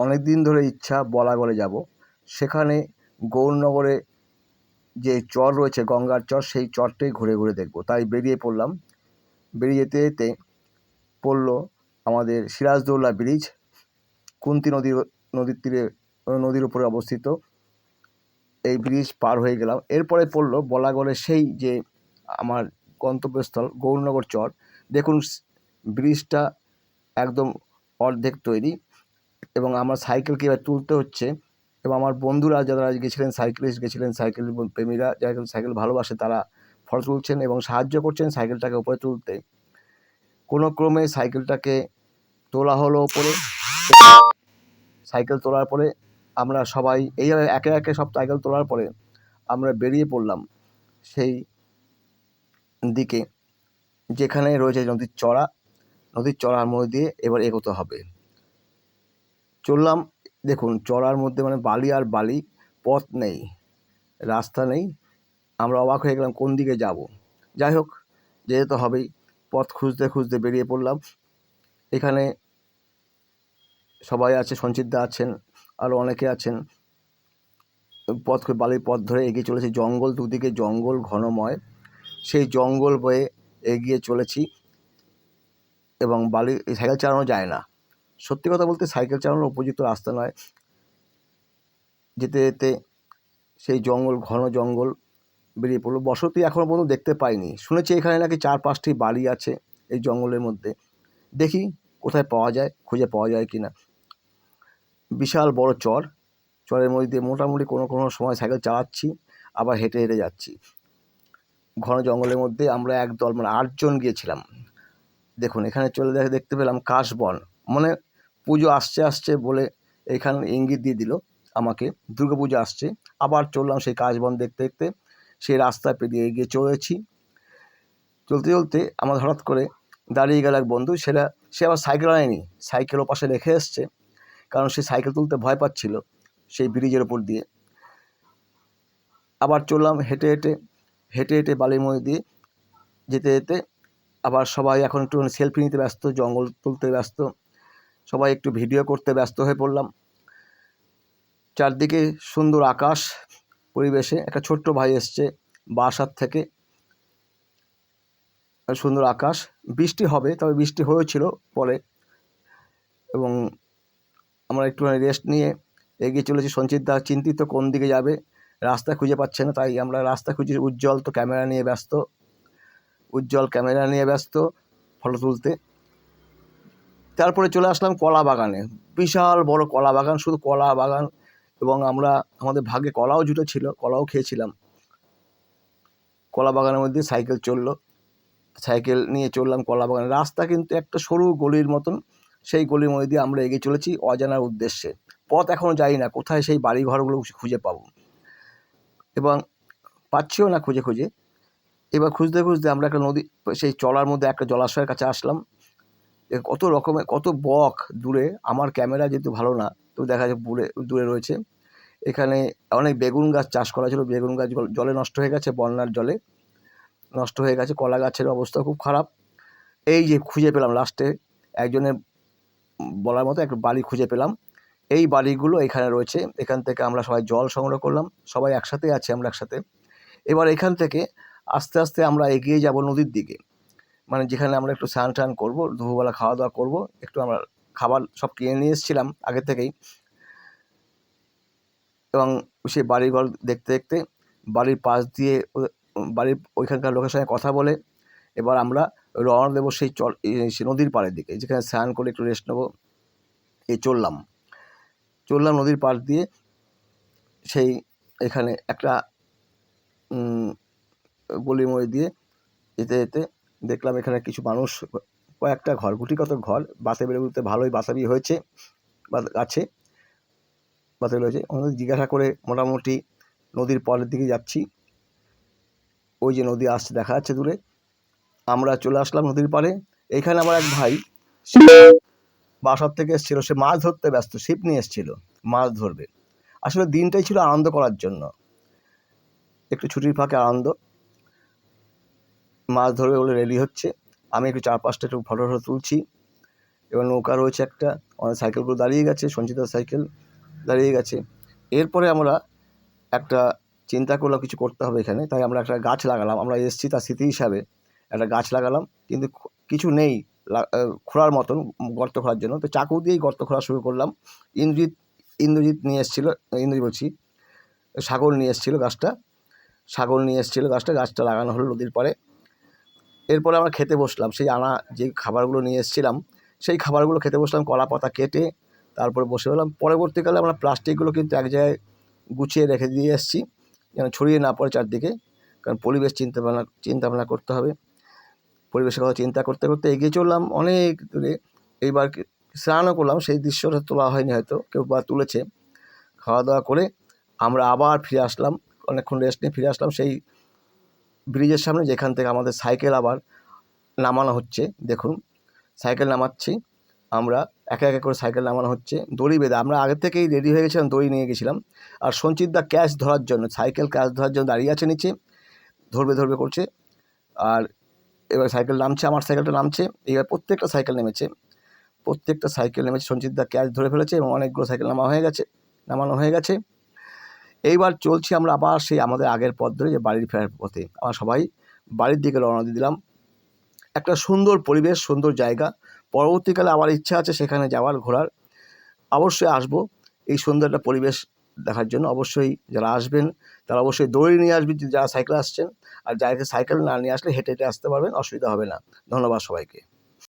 অনেক দিন ধরে ইচ্ছা বলাগড়ে যাব। সেখানে গৌরনগরে যে চর রয়েছে, গঙ্গার চর, সেই চরটাই ঘুরে ঘুরে দেখব। তাই বেরিয়ে পড়লাম। বেরিয়ে যেতে যেতে পড়ল আমাদের সিরাজদৌল্লা ব্রিজ। কুন্তি নদীর নদীর তীরে, নদীর উপরে অবস্থিত। এই ব্রিজ পার হয়ে গেলাম। এরপরে পড়ল বলাগড়ের সেই যে আমার গন্তব্যস্থল, গৌরনগর চর। দেখুন, ব্রিজটা একদম অর্ধেক তৈরি। এবং আমার সাইকেলকে এবার তুলতে হচ্ছে এবং আমার বন্ধুরা যারা গেছিলেন সাইকেলিস্ট গেছিলেন, সাইকেল প্রেমীরা যারা সাইকেল ভালোবাসে তারা ফটো তুলছেন এবং সাহায্য করছেন সাইকেলটাকে উপরে তুলতে। কোনো ক্রমে সাইকেলটাকে তোলা হলো ওপরে সাইকেল তোলার পরে আমরা সবাই এইভাবে একে একে সব সাইকেল তোলার পরে আমরা বেরিয়ে পড়লাম সেই দিকে, যেখানে রয়েছে নদীর চড়া। নদীর চড়ার মধ্যে দিয়ে এবার এগোতে হবে। চললাম, দেখুন, চড়ার মধ্যে মানে বালি আর বালি, পথ নেই, রাস্তা নেই। আমরা অবাক হয়ে গেলাম, কোন দিকে যাব? যাই হোক, যেতে হবেই। পথ খুঁজতে খুঁজতে বেরিয়ে পড়লাম। এখানে সবাই আছে, সঞ্চিতদা আছেন আরও অনেকে আছেন। পথ বালির পথ ধরে এগিয়ে চলেছি। জঙ্গল দুদিকে জঙ্গল ঘনময়। সেই জঙ্গল বয়ে এগিয়ে চলেছি এবং বালি, সাইকেল চালানো যায় না। সত্যি কথা বলতে সাইকেল চালানোর উপযুক্ত রাস্তা নয়। যেতে যেতে সেই জঙ্গল, ঘন জঙ্গল বেরিয়ে পড়ল। বসতি এখনও পর্যন্ত দেখতে পাইনি। শুনেছি এখানে নাকি চার পাঁচটি বাড়ি আছে এই জঙ্গলের মধ্যে। দেখি কোথায় পাওয়া যায়, খুঁজে পাওয়া যায় কি না বিশাল বড় চর। চরের মধ্যে দিয়ে মোটামুটি কোনো কোনো সময় সাইকেল চালাচ্ছি, আবার হেঁটে হেঁটে যাচ্ছি। ঘন জঙ্গলের মধ্যে আমরা একদল মানে আটজন গিয়েছিলাম। দেখুন, এখানে চলে দেখে দেখতে পেলাম কাশবন। মানে পুজো আসছে আসছে বলে এখানে ইঙ্গিত দিয়ে দিল আমাকে। পুজো আসছে, আবার চললাম সেই কাশবন দেখতে দেখতে। সেই রাস্তা পেরিয়ে এগিয়ে চলেছি। চলতে চলতে আমার হঠাৎ করে দাঁড়িয়ে গেল এক বন্ধু, সেটা, সে আবার সাইকেল আনেনি, সাইকেল পাশে রেখে এসছে। কারণ সে সাইকেল তুলতে ভয় পাচ্ছিল সেই ব্রিজের ওপর দিয়ে। আবার চললাম হেঁটে হেঁটে হেঁটে হেঁটে বালির মধ্যে দিয়ে যেতে যেতে আবার সবাই এখন একটু সেলফি নিতে ব্যস্ত, জঙ্গল তুলতে ব্যস্ত। সবাই একটু ভিডিও করতে ব্যস্ত হয়ে পড়লাম। চারদিকে সুন্দর আকাশ, পরিবেশে একটা ছোট্ট ভাই এসছে বাসার থেকে। সুন্দর আকাশ, বৃষ্টি হবে, তবে বৃষ্টি হয়েছিল পরে। এবং আমরা একটুখানি রেস্ট নিয়ে এগিয়ে চলেছি। সঞ্চিত দা চিন্তিত কোন দিকে যাবে, রাস্তা খুঁজে পাচ্ছে না, তাই আমরা রাস্তা খুঁজে উজ্জ্বল তো ক্যামেরা নিয়ে ব্যস্ত। উজ্জ্বল ক্যামেরা নিয়ে ব্যস্ত ফটো তুলতে। তারপরে চলে আসলাম কলা বাগানে। বিশাল বড় কলা বাগান, শুধু কলা বাগান এবং আমরা, আমাদের ভাগে কলাও জুটেছিল কলাও খেয়েছিলাম। কলা বাগানের মধ্যে সাইকেল চলল। সাইকেল নিয়ে চললাম কলা বাগানে। রাস্তা কিন্তু একটা সরু গলির মতন, সেই গলির মধ্যে দিয়ে আমরা এগিয়ে চলেছি অজানার উদ্দেশ্যে। পথ এখনও যাই না, কোথায় সেই বাড়ি ঘরগুলো খুঁজে পাবো। এবং পাচ্ছিও না খুঁজে খুঁজে। এবার খুঁজতে খুঁজতে আমরা একটা নদী, সেই চলার মধ্যে একটা জলাশয়ের কাছে আসলাম। কত রকমের, কত বক দূরে, আমার ক্যামেরা যেহেতু ভালো না, তো দেখা যায় দূরে দূরে রয়েছে। এখানে অনেক বেগুন গাছ চাষ করা ছিল, বেগুন গাছ জল- নষ্ট হয়ে গেছে, বন্যার জলে নষ্ট হয়ে গেছে, কলা গাছের অবস্থা খুব খারাপ। এই যে খুঁজে পেলাম লাস্টে একজনের বলার মতো একটা বাড়ি খুঁজে পেলাম। এই বাড়িগুলো এখানে রয়েছে, এখান থেকে আমরা সবাই জল সংগ্রহ করলাম, সবাই একসাথে আছি আমরা একসাথে। এবার এখান থেকে আস্তে আস্তে আমরা এগিয়ে যাব নদীর দিকে। মানে যেখানে আমরা একটু স্নান টান করব, দুপুরবেলা খাওয়া দাওয়া করব, একটু আমরা খাবার সব কিনে নিয়ে এসেছিলাম আগে থেকেই। এবং সেই বাড়িঘর দেখতে দেখতে বাড়ির পাশ দিয়ে বাড়ির ওইখানকার লোকের সঙ্গে কথা বলে, এবার আমরা রওনা দেবো সেই চল নদীর পাড়ের দিকে, যেখানে স্নান করে একটু রেস্ট নেব। এ চললাম। চললাম নদীর পাড় দিয়ে সেই এখানে একটা গলির মধ্যে দিয়ে যেতে যেতে দেখলাম এখানে কিছু মানুষ, কয়েকটা ঘর গুটিগত ঘর, বাসে বেরোতে ভালোই বাসাবি হয়েছে আছে, বাসে রয়েছে। ওনাদের জিজ্ঞাসা করে মোটামুটি নদীর পরের দিকে যাচ্ছি। ওই যে নদী আসছে, দেখা যাচ্ছে দূরে। আমরা চলে আসলাম নদীর পাড়ে। এখানে আমার এক ভাই বাসার থেকে এসেছিল। সে মাছ ধরতে ব্যস্ত, ছিপ নিয়ে এসেছিল, মাছ ধরবে। আসলে দিনটাই ছিল আনন্দ করার জন্য। একটু ছুটির ফাঁকে আনন্দ। মাছ ধরবে বলে রেডি হচ্ছে। আমি একটু চার পাঁচটা একটু ফটো ফটো তুলছি। এবার নৌকা রয়েছে একটা। আমাদের সাইকেলগুলো দাঁড়িয়ে গেছে সঞ্চিতার সাইকেল দাঁড়িয়ে গেছে। এরপরে আমরা একটা চিন্তা করলাম কিছু করতে হবে এখানে। তাই আমরা একটা গাছ লাগালাম। আমরা এসেছি তার স্মৃতি হিসাবে একটা গাছ লাগালাম। কিন্তু কিছু নেই খোঁড়ার মতন গর্ত খোঁড়ার জন্য। তো চাকু দিয়েই গর্ত খোঁড়া শুরু করলাম। ইন্দ্রজিৎ ইন্দ্রজিৎ নিয়ে এসেছিল, ইন্দ্রজিৎ বলছি, সাগর নিয়ে এসেছিল গাছটা। সাগর নিয়ে এসেছিল গাছটা। গাছটা লাগানো হলো নদীর পাড়ে। এরপরে আমরা খেতে বসলাম। সেই আনা যে খাবারগুলো নিয়ে এসেছিলাম, সেই খাবারগুলো খেতে বসলাম, কলা পাতা কেটে তারপরে বসে হলাম পরবর্তীকালে আমরা প্লাস্টিকগুলো কিন্তু এক জায়গায় গুছিয়ে রেখে দিয়ে এসেছি, যেন ছড়িয়ে না পড়ে চারদিকে, কারণ পরিবেশ চিন্তা ভাবনা চিন্তা ভাবনা করতে হবে। পরিবেশের কথা চিন্তা করতে করতে এগিয়ে চললাম অনেক দূরে। এইবার স্নানও করলাম, সেই দৃশ্যটা তোলা হয়নি হয়তো, কেউ বা তুলেছে। খাওয়া দাওয়া করে আমরা আবার ফিরে আসলাম, অনেকক্ষণ রেস্ট নিয়ে ফিরে আসলাম। সেই ব্রিজের সামনে যেখান থেকে আমাদের সাইকেল আবার নামানো হচ্ছে, দেখুন, সাইকেল নামাচ্ছি, আমরা একে একে করে সাইকেল নামানো হচ্ছে, দড়ি বেঁধে, আমরা আগে থেকেই রেডি হয়ে গেছিলাম, দড়ি নিয়ে গেছিলাম, আর সঞ্চিত দা ক্যাশ ধরার জন্য, সাইকেল ক্যাশ ধরার জন্য দাঁড়িয়ে আছে নিচে, ধরবে ধরবে করছে, আর এবার সাইকেল নামছে, আমার সাইকেলটা নামছে, এবার প্রত্যেকটা সাইকেল নেমেছে, প্রত্যেকটা সাইকেল নেমেছে, সঞ্চিত দা ক্যাশ ধরে ফেলেছে এবং অনেকগুলো সাইকেল নামা হয়ে গেছে, নামানো হয়ে গেছে এইবার চলছি আমরা আবার সেই আমাদের আগের পথ ধরে যে বাড়ির ফেরার পথে। আমরা সবাই বাড়ির দিকে রওনা দিয়ে দিলাম। একটা সুন্দর পরিবেশ, সুন্দর জায়গা। পরবর্তীকালে আমার ইচ্ছা আছে সেখানে যাওয়ার, ঘোরার। অবশ্যই আসব এই সুন্দর একটা পরিবেশ দেখার জন্য। অবশ্যই যারা আসবেন, তারা অবশ্যই দৌড়ে নিয়ে আসবেন যারা সাইকেল আসছেন। আর যাকে সাইকেল না নিয়ে আসলে হেঁটে হেঁটে আসতে পারবেন, অসুবিধা হবে না। ধন্যবাদ সবাইকে।